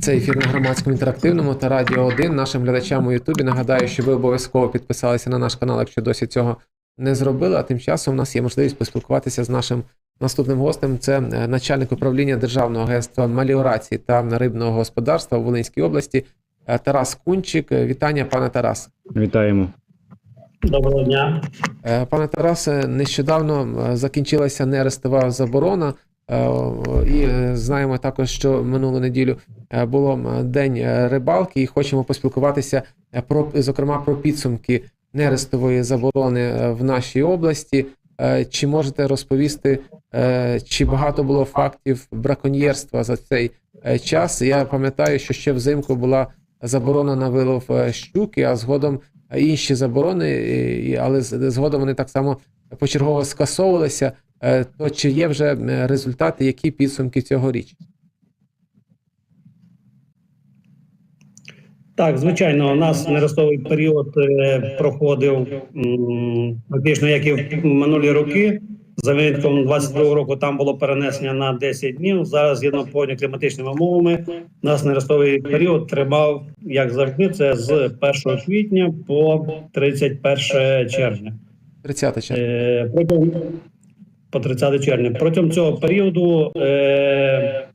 Це ефір на громадському інтерактивному та радіо 1. Нашим глядачам у Ютубі нагадаю, що ви обов'язково підписалися на наш канал, якщо досі цього не зробили. А тим часом у нас є можливість поспілкуватися з нашим наступним гостем. Це е, начальник управління Державного агентства меліорації та рибного господарства у Волинській області е, Тарас Кунчик. Вітання, пане Тарас. Вітаємо. Доброго дня. Е, Пане Тарасе, нещодавно закінчилася нерестова заборона, і е, знаємо також, що минулу неділю е, було день е, рибалки, і хочемо поспілкуватися про зокрема про підсумки нерестової заборони в нашій області. Чи можете розповісти, чи багато було фактів браконьєрства за цей час? Я пам'ятаю, що ще взимку була заборона на вилов щуки, а згодом інші заборони, але згодом вони так само почергово скасовувалися. Е, То чи є вже результати, які підсумки цьогоріч? Так, звичайно, у нас нерестовий період е, проходив практично як і в минулі роки. За винятком 22 року там було перенесення на 10 днів. Зараз, згідно погодні кліматичними умовами, нас нерестовий період тривав, як завжди, це з 1 квітня по 31 червня. 30 червня. Е, протягом по 30 червня. Протягом цього періоду е,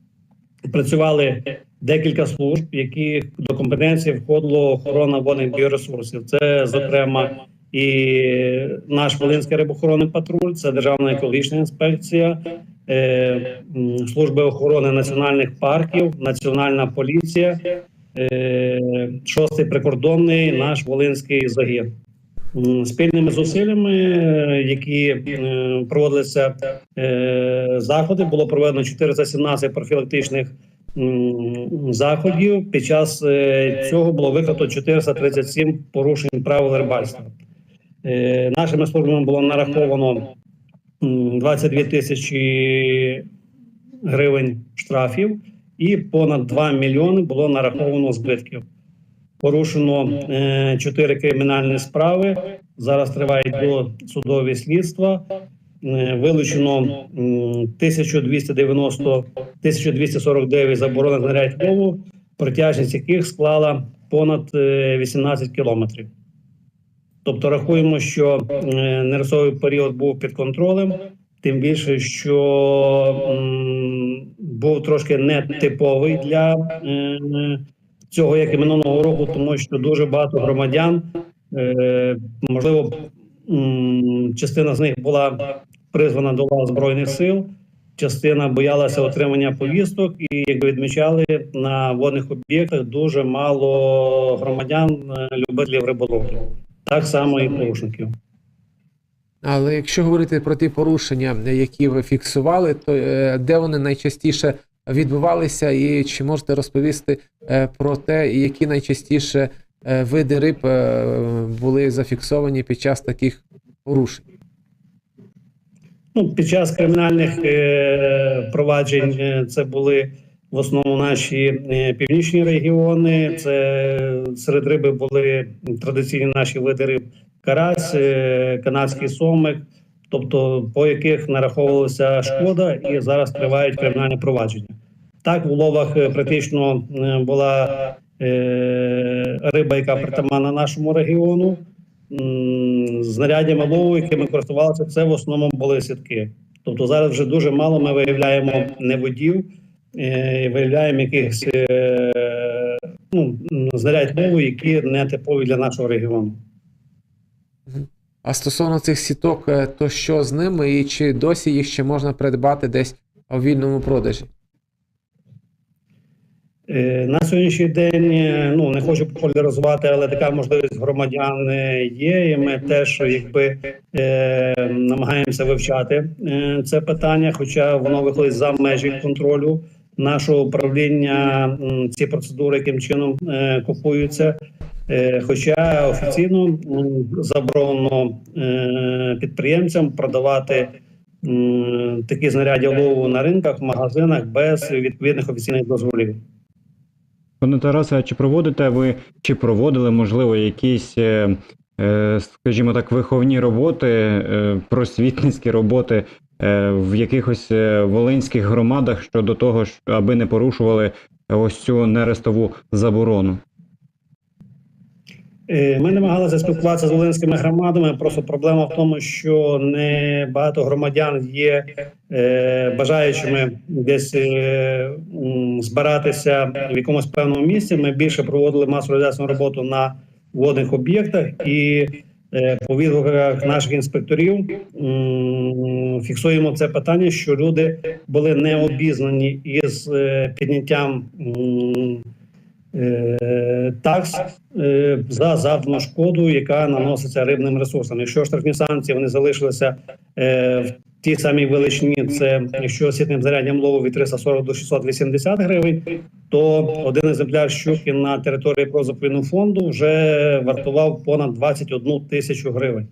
працювали декілька служб, які до компетенції входило охорона водних біоресурсів. Це, зокрема, і наш Волинський рибохоронний патруль, це Державна екологічна інспекція, е, служби охорони національних парків, Національна поліція, е, шостий прикордонний наш Волинський загін. Спільними зусиллями, які е, проводилися е, заходи, було проведено 417 профілактичних заходів. Під час е, цього було викрито 437 порушень правил рибальства. Нашими службами було нараховано м, 22 тисячі гривень штрафів, і понад 2 мільйони було нараховано збитків. Порушено е, чотири кримінальні справи. Зараз тривають досудові слідства. Е, Вилучено 1290 1249 заборонених знарядь лову, протяжність яких склала понад е, 18 кілометрів. Тобто рахуємо, що е, період був під контролем, тим більше, що був трошки нетиповий для е, цього, як і минулого року, тому що дуже багато громадян, е, можливо, частина з них була призвана до лав збройних сил, частина боялася отримання повісток, і як відмічали, на водних об'єктах дуже мало громадян, е, любителів риболовлі, так само і порушників. Але якщо говорити про ті порушення, які ви фіксували, то е, де вони найчастіше відбувалися, і чи можете розповісти е, про те, які найчастіше е, види риб е, були зафіксовані під час таких порушень? Ну, під час кримінальних е, проваджень це були в основному наші північні регіони. Це серед риби були традиційні наші види риб карась, канадський сомик, тобто по яких нараховувалася шкода, і зараз тривають кримінальні провадження. Так, в уловах е, практично е, була е, риба, яка притаманна нашому регіону. М, Знаряддями лову, якими користувалися, це в основному були сітки. Тобто зараз вже дуже мало ми виявляємо неводів, е, виявляємо якихось ну, знарядь лову, які не типові для нашого регіону. А стосовно цих сіток, е, то що з ними, і чи досі їх ще можна придбати десь у вільному продажі? Е, На сьогоднішній день е, ну не хочу популяризувати, але така можливість громадян є. І ми теж якби е, намагаємося вивчати це питання, хоча воно виходить за межі контролю нашого управління. Ці процедури яким чином е, купуються. Е, Хоча офіційно заборонено е, підприємцям продавати такі знаряддя лову на ринках, в магазинах без відповідних офіційних дозволів. Пане Тарасе, чи проводите ви, чи проводили, можливо, якісь, е, скажімо так, виховні роботи, просвітницькі роботи в якихось волинських громадах щодо того, аби не порушували ось цю нерестову заборону? Е, Ми намагалися спілкуватися з волинськими громадами. Просто проблема в тому, що не багато громадян є е, бажаючими десь е, збиратися в якомусь певному місці. Ми більше проводили масову роботу на водних об'єктах і по відгуках наших інспекторів фіксуємо це питання, що люди були не обізнані із підняттям. Е, такс е, за завдану шкоду, яка наноситься рибним ресурсам. Якщо штрафні санкції вони залишилися е, в тій самій величині, це якщо освітним зарядням лову від 340 до 680 гривень, то один екземпляр щуки на території прозаповідного фонду вже вартував понад 21 тисячу гривень.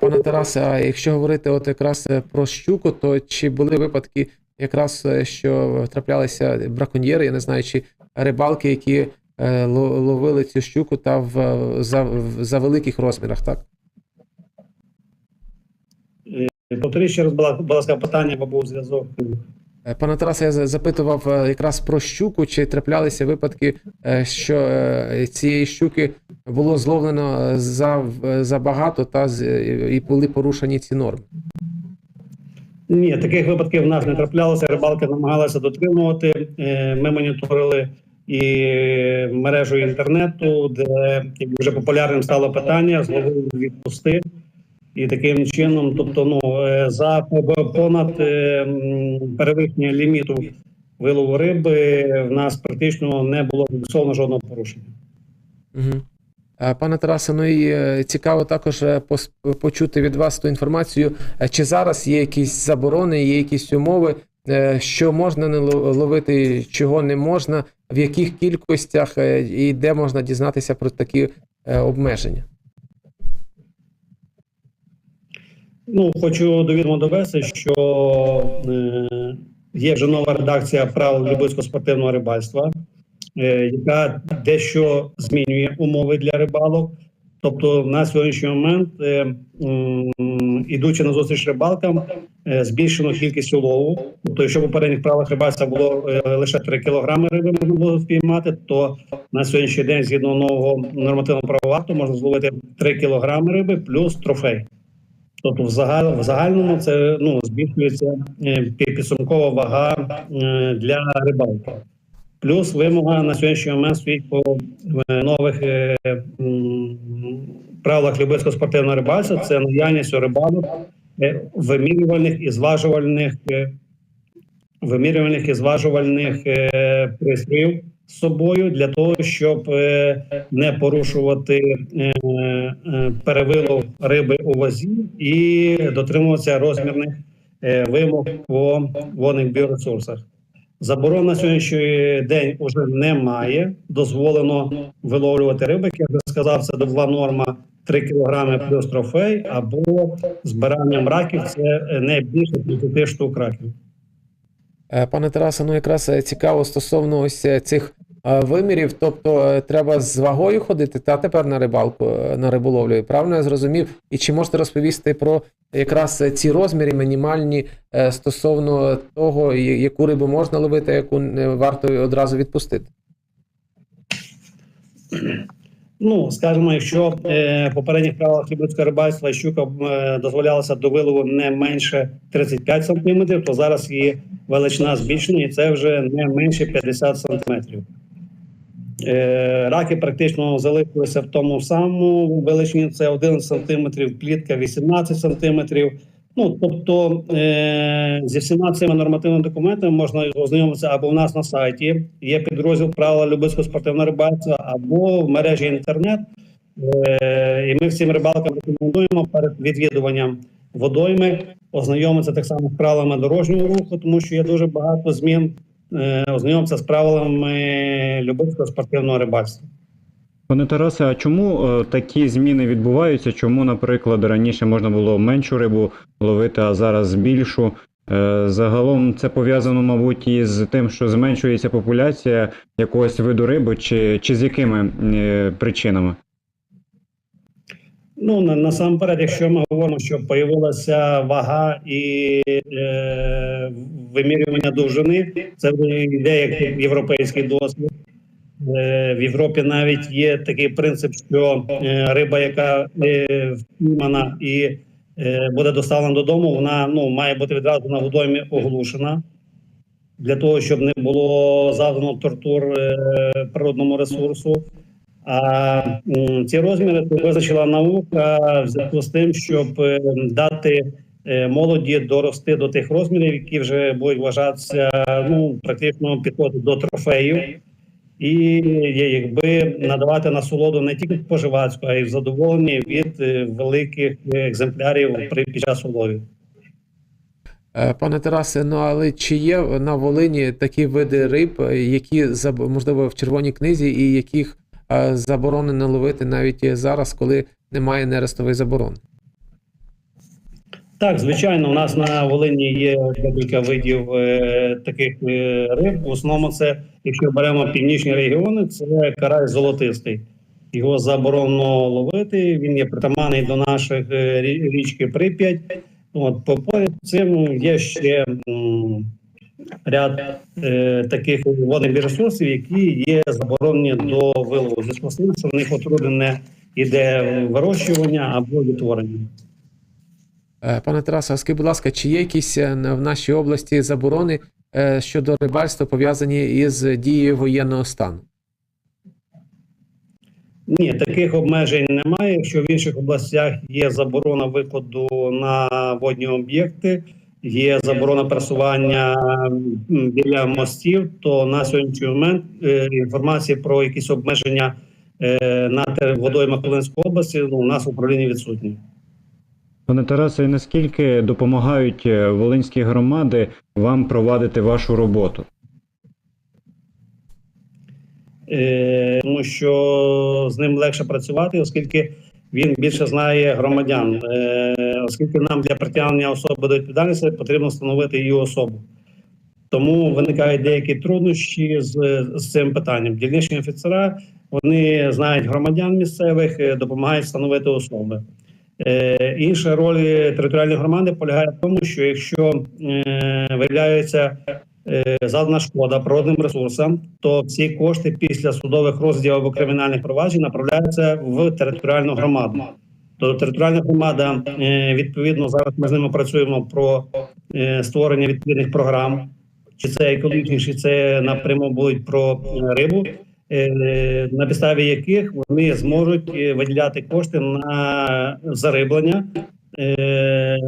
Пане Тарасе, а якщо говорити от якраз про щуку, то чи були випадки, якраз е, що траплялися браконьєри, я не знаю, чи рибалки, які е, ловили цю щуку та в, за, в- за великих розмірах, так? Повторіть ще раз, будь ласка, питання, бо був зв'язок. Е, Пане Тарасе, я запитував е, якраз про щуку, чи траплялися випадки, е, що е, цієї щуки було зловлено е, за, забагато та і були порушені ці норми. Ні, таких випадків в нас не траплялося. Рибалки намагалися дотримувати. Е, Ми моніторили і мережу інтернету, де вже популярним стало питання зловили відпусти. І таким чином, тобто, ну е, за понад е, перевищення ліміту вилову риби в нас практично не було зафіксовано жодного порушення. Угу. Пане Тарасе, ну і е, цікаво також е, почути від вас ту інформацію, е, чи зараз є якісь заборони, є якісь умови, е, що можна не ловити, чого не можна, в яких кількостях е, і де можна дізнатися про такі е, обмеження. Ну, хочу до відома довести, що е, є вже нова редакція правил любительського спортивного рибальства, е, яка дещо змінює умови для рибалок. Тобто на сьогоднішній момент, е, ідучи на зустріч рибалкам, е, збільшено кількість улову. Тобто, якщо в попередніх правилах рибальства було е, лише 3 кілограми риби можна було впіймати, то на сьогоднішній день, згідно нового нормативного правового акту, можна зловити 3 кілограми риби плюс трофей. Тобто, в, загал, в загальному це ну, збільшується е, підсумкова вага е, для рибалки. Плюс вимога на сьогоднішній момент стоїть по е, нових е, правилах любительського спортивного рибальства. Це наявність у рибалок е, вимірювальних і зважувальних вимірювальних і зважувальних пристроїв з собою для того, щоб не порушувати перевилов риби у вазі і дотримуватися розмірних вимог по водних біоресурсах. Заборон на сьогоднішній день уже немає. Дозволено виловлювати риби. Як я вже сказав, це добова норма 3 кг плюс трофей, або збиранням раків це не більше 30 штук раків. Е, Пане Тарасе, ну якраз е, цікаво стосовно ось е, цих вимірів, тобто е, треба з вагою ходити та тепер на рибалку, е, на риболовлю. Правильно я зрозумів? І чи можете розповісти про якраз е, ці розміри мінімальні е, стосовно того, яку рибу можна ловити, яку не варто одразу відпустити? Ну, скажімо, якщо е, в попередніх правилах любительського рибальства щука е, дозволялася до вилову не менше 35 см, то зараз її величина збільшена, і це вже не менше 50 см. Е, раки практично залишилися в тому самому величині. Це 11 см, плітка 18 см. Ну, тобто е, зі всіма цими нормативними документами можна ознайомитися або в нас на сайті, є підрозділ правила любительського спортивного рибальства, або в мережі інтернет. Е, і ми всім рибалкам рекомендуємо перед відвідуванням водойми ознайомитися так само з правилами дорожнього руху, тому що є дуже багато змін. Е, ознайомитися з правилами любительського спортивного рибальства. Пане Тарасе, а чому е, такі зміни відбуваються? Чому, наприклад, раніше можна було меншу рибу ловити, а зараз більшу? Е, загалом це пов'язано, мабуть, із тим, що зменшується популяція якогось виду риби, чи, чи з якими причинами? Ну на, насамперед, якщо ми говоримо, що появилася вага і е, вимірювання довжини, це вже йде як європейський досвід. Е, в Європі навіть є такий принцип, що е, риба, яка е, впіймана і е, буде доставлена додому, вона ну має бути відразу на водоймі оглушена для того, щоб не було завдано тортур е, природному ресурсу. А ці розміри визначила наука в зв'язку з тим, щоб е, дати е, молоді дорости до тих розмірів, які вже будуть вважатися ну практично підходити до трофеїв, і якби надавати насолоду не тільки споживацьку, а й в задоволенні від е, великих екземплярів при під час уловів. Пане Тарасе, ну але чи є на Волині такі види риб, які можливо в червоній книзі, і яких заборонено ловити навіть зараз, коли немає нерестової заборони? Так, звичайно, у нас на Волині є декілька видів е, таких е, риб. В основному це, якщо беремо північні регіони, це карась золотистий. Його заборонено ловити. Він є притаманний до наших е, рі- річки Прип'ять. От поряд цим є ще ряд е, таких водних ресурсів, які є заборонені до вилову. Зв'язку з тим, що в них отруди не йде вирощування або відтворення. Е, Пане Тарасе, скажіть, будь ласка, чи є якісь е, в нашій області заборони е, щодо рибальства пов'язані із дією воєнного стану? Ні, таких обмежень немає. Якщо в інших областях є заборона виходу на водні об'єкти, є заборона пересування біля мостів, то на сьогоднішній момент е, інформації про якісь обмеження е, на водоймах Волинської області ну, у нас в управлінні відсутні. Пане Тарасе, і наскільки допомагають е, волинські громади вам провадити вашу роботу? Тому що з ним легше працювати, оскільки він більше знає громадян. Е, оскільки нам для притягнення особи до відповідальності потрібно встановити її особу. Тому виникають деякі труднощі з, з цим питанням. Дільничні офіцера вони знають громадян місцевих, е, допомагають встановити особи. Е, інша роль територіальної громади полягає в тому, що якщо е, виявляється завдана шкода природним ресурсам, то всі кошти після судових розділів або кримінальних проваджень направляються в територіальну громаду. То територіальна громада е, відповідно зараз ми з ними працюємо про е, створення відповідних програм, чи це екологічні, це напряму будуть про е, рибу, е, на підставі яких вони зможуть е, виділяти кошти на зариблення е,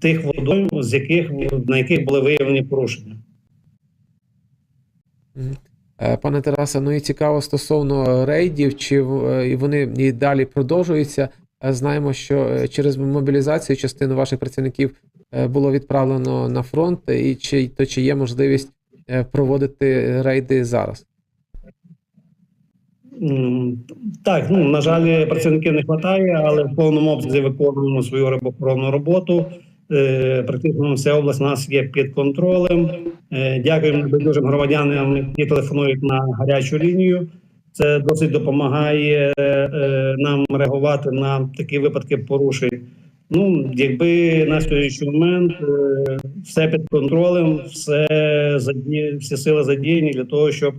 тих водойм, з яких на яких були виявлені порушення. Е, Пане Тарасе, ну і цікаво стосовно рейдів, чи е, вони і далі продовжуються. Е, Знаємо, що е, через мобілізацію частину ваших працівників е, було відправлено на фронт, і чи то чи є можливість е, проводити рейди зараз? Так, ну на жаль, працівників не вистачає, але в повному обсязі виконуємо свою рибохоронну роботу. Е, Практично вся область у нас є під контролем. Е, Дякуємо байдужим громадянам, які телефонують на гарячу лінію. Це досить допомагає е, нам реагувати на такі випадки порушень. Ну, якби на сьогоднішній момент все під контролем, все всі сили задіяні для того, щоб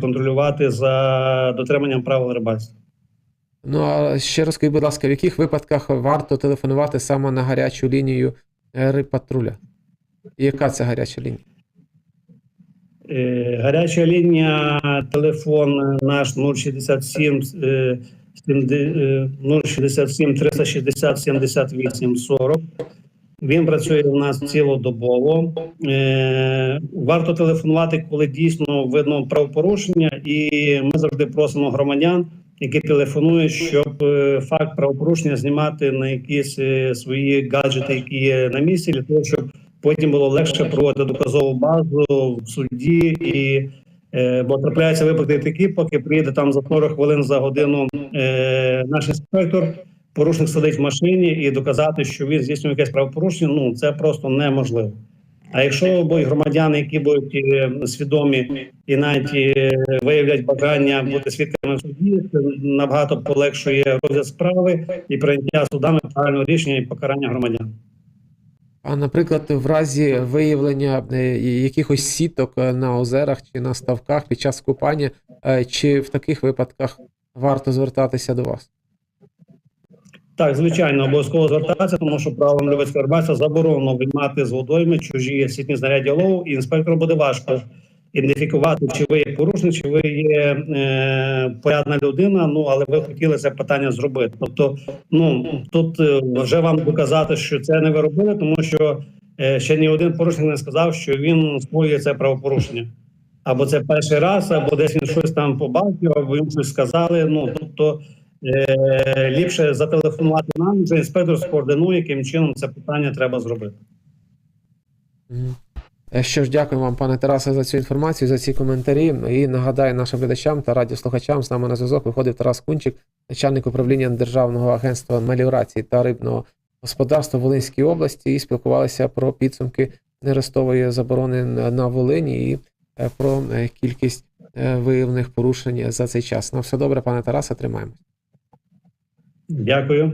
контролювати за дотриманням правил рибальства. Ну а ще розкажіть, будь ласка, в яких випадках варто телефонувати саме на гарячу лінію е, рибпатруля? І яка це гаряча лінія? Е, Гаряча лінія, телефон наш 067 е, сімде- е, 067 360 78 40. Він працює у нас цілодобово. Е, Варто телефонувати, коли дійсно видно правопорушення, і ми завжди просимо громадян, які телефонують, щоб е, факт правопорушення знімати на якісь е, свої гаджети, які є на місці, для того, щоб потім було легше проводити доказову базу в суді і. е, Бо трапляються випадки такі, поки приїде там за 40 хвилин за годину е, наш інспектор, порушник сидить в машині і доказати, що він здійснює якесь правопорушення, ну це просто неможливо. А якщо будуть громадяни, які будуть е, свідомі і навіть е, виявлять бажання бути свідками в суді, це набагато полегшує розгляд справи і прийняття судами правильного рішення і покарання громадян. А наприклад, в разі виявлення е, якихось сіток на озерах чи на ставках під час купання, чи в таких випадках варто звертатися до вас? Так, звичайно, обов'язково звертатися, тому що правилам Любецького рибальства заборонено виймати з водойми чужі сітні знаряддя лову, і інспектору буде важко ідентифікувати, чи ви є порушник, чи ви є е, порядна людина. Ну але ви хотіли це питання зробити. Тобто, ну тут е, вже вам доказати, що це не ви робили, тому що е, ще ні один порушник не сказав, що він скоює це правопорушення. Або це перший раз, або десь він щось там побачив, або їм щось сказали. Ну тобто е, ліпше зателефонувати нам, вже інспектор скоординує, яким чином це питання треба зробити. Е, Що ж, дякую вам, пане Тарасе, за цю інформацію, за ці коментарі. І нагадаю нашим глядачам та радіослухачам з нами на зв'язок виходив Тарас Кунчик, начальник управління Державного агентства меліорації та рибного господарства Волинській області, і спілкувалися про підсумки нерестової заборони на Волині і е, про кількість виявлених порушень за цей час. На все добре, пане Тарасе, тримаємось. Дякую.